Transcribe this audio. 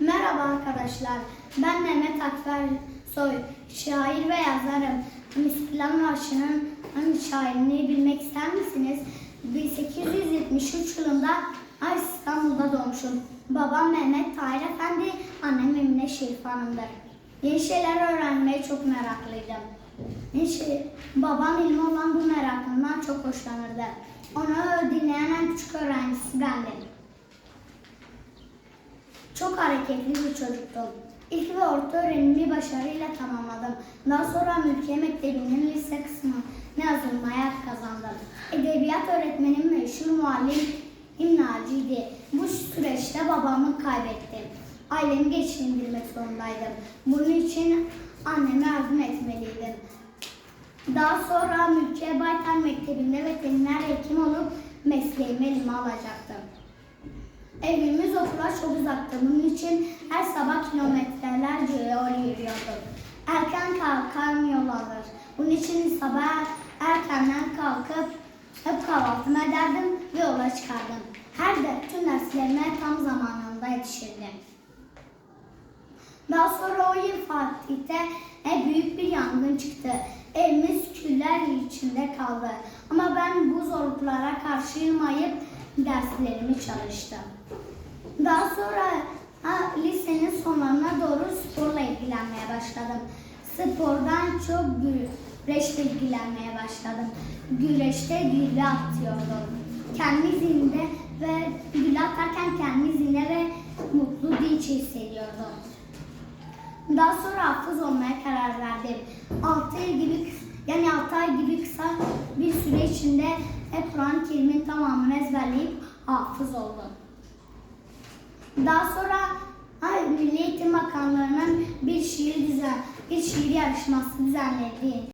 Merhaba arkadaşlar. Ben Mehmet Akfer Soy. Şair ve yazarım. İstiklal Marşı'nın şairini bilmek ister misiniz? 1873 yılında İstanbul'da doğmuşum. Babam Mehmet Tahir Efendi, annem Emine Şerif Hanım'dır. Yeni şeyler öğrenmeye çok meraklıydım. Şey- babam ilmi olan bu merakından çok hoşlanırdı. Onu dinleyen en küçük öğrencisi bendim. Çok hareketli bir çocuktum. İlk ve orta öğrenimi başarıyla tamamladım. Daha sonra Mülkiye Mektebi'nin lise kısmını yazılmaya kazandım. Edebiyat öğretmenim meşhur muallim Naci'ydi. Bu süreçte babamı kaybettim. Ailemi geçindirmek zorundaydım. Bunun için anneme yardım etmeliydim. Daha sonra Mülkiye Baytar Mektebi'nde veteriner hekim olup mesleğimi elime alacaktım. Evimiz okula çok uzaktı. Bunun için her sabah kilometrelerce yol yürüyordum. Erken kalkar yol. Bunun için sabah erkenden kalkıp hep kahvaltımı ederdim ve yola çıkardım. Her de tüm derslerime tam zamanında yetişirdim. Daha sonra o yıl Fatih'te büyük bir yangın çıktı. Evimiz küller içinde kaldı. Ama ben bu zorluklara karşı yılmayıp derslerimi çalıştım. Daha sonra ha, lisenin sonlarına doğru sporla ilgilenmeye başladım. Spordan çok güreşle ilgilenmeye başladım. Güreşte gülle atıyordum. Kendi zinde ve gülle atarken kendi zinde ve mutlu dinç hissediyordum. Daha sonra hafız olmaya karar verdim. 6 yıl gibi yani 6 ay gibi kısa bir süre içinde hep Kur'an-ı Kerim'in tamamını ezberleyip hafız oldum. Daha sonra ha, Milli Eğitim Bakanlığı'nın bir şiir düzen, bir şiir yarışması düzenlediği